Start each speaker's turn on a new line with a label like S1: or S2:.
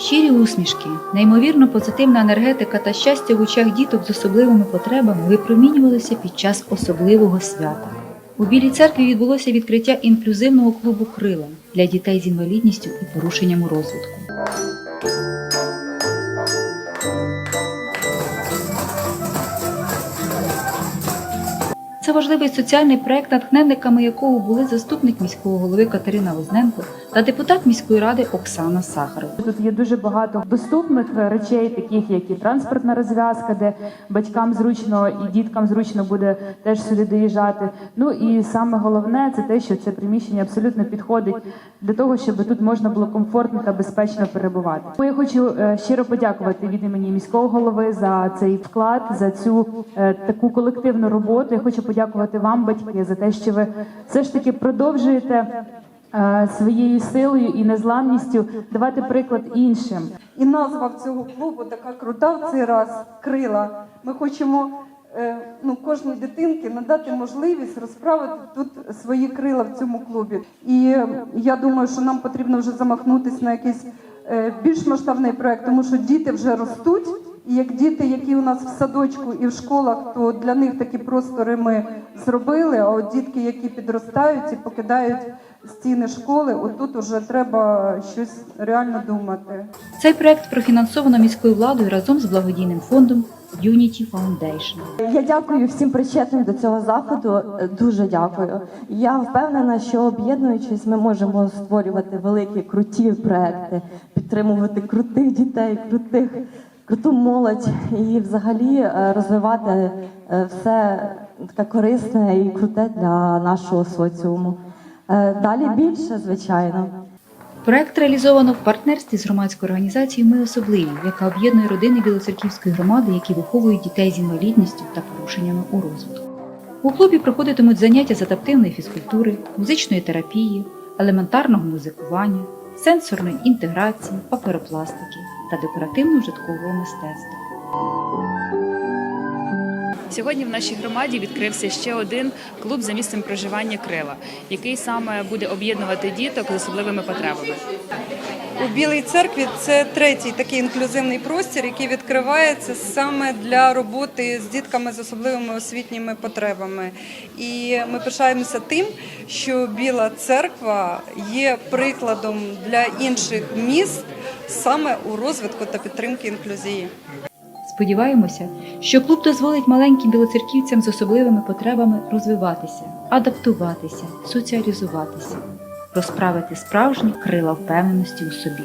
S1: Щирі усмішки, неймовірно позитивна енергетика та щастя в очах діток з особливими потребами випромінювалися під час особливого свята. У Білій церкві відбулося відкриття інклюзивного клубу Крила для дітей з інвалідністю і порушенням розвитку. Це важливий соціальний проект, натхненниками якого були заступник міського голови Катерина Возненко та депутат міської ради Оксана Сахарова.
S2: Тут є дуже багато доступних речей, таких як і транспортна розв'язка, де батькам зручно і діткам зручно буде теж сюди доїжджати. Ну і саме головне це те, що це приміщення абсолютно підходить для того, щоб тут можна було комфортно та безпечно перебувати. Я хочу е, щиро подякувати від імені міського голови за цей вклад, за цю е, таку колективну роботу. Я хочу подякувати вам, батьки, за те, що ви все ж таки продовжуєте е, своєю силою і незламністю давати приклад іншим.
S3: І назва в цього клубу така крута в цей раз крила. Ми хочемо е, ну, кожній дитинці надати можливість розправити тут свої крила в цьому клубі. І е, я думаю, що нам потрібно вже замахнутися на якийсь е, більш масштабний проект, тому що діти вже ростуть. І як діти, які у нас в садочку і в школах, то для них такі простори ми зробили. А от дітки, які підростають і покидають стіни школи, отут уже треба щось реально думати.
S1: Цей проект профінансовано міською владою разом з благодійним фондом Unity Foundation.
S4: Я дякую всім причетним до цього заходу. Дуже дякую. Я впевнена, що об'єднуючись, ми можемо створювати великі круті проекти, підтримувати крутих дітей, крутих, круту молодь і взагалі е, розвивати е, все таке корисне і круте для нашого соціуму. Е, Далі більше, звичайно.
S1: Проект реалізовано в партнерстві з громадською організацією Ми особливі, яка об'єднує родини Білоцерківської громади, які виховують дітей з інвалідністю та порушеннями у розвитку. У клубі проходитимуть заняття з адаптивної фізкультури, музичної терапії, елементарного музикування, сенсорної інтеграції, паперопластики та декоративно-житкового мистецтва.
S5: Сьогодні в нашій громаді відкрився ще один клуб за місцем проживання Крила, який саме буде об'єднувати діток з особливими потребами.
S3: У Білій церкві це третій такий інклюзивний простір, який відкривається саме для роботи з дітками з особливими освітніми потребами. І ми пишаємося тим, що Біла церква є прикладом для інших міст саме у розвитку та підтримки інклюзії.
S1: Сподіваємося, що клуб дозволить маленьким білоцерківцям з особливими потребами розвиватися, адаптуватися, соціалізуватися, розправити справжні крила впевненості у собі.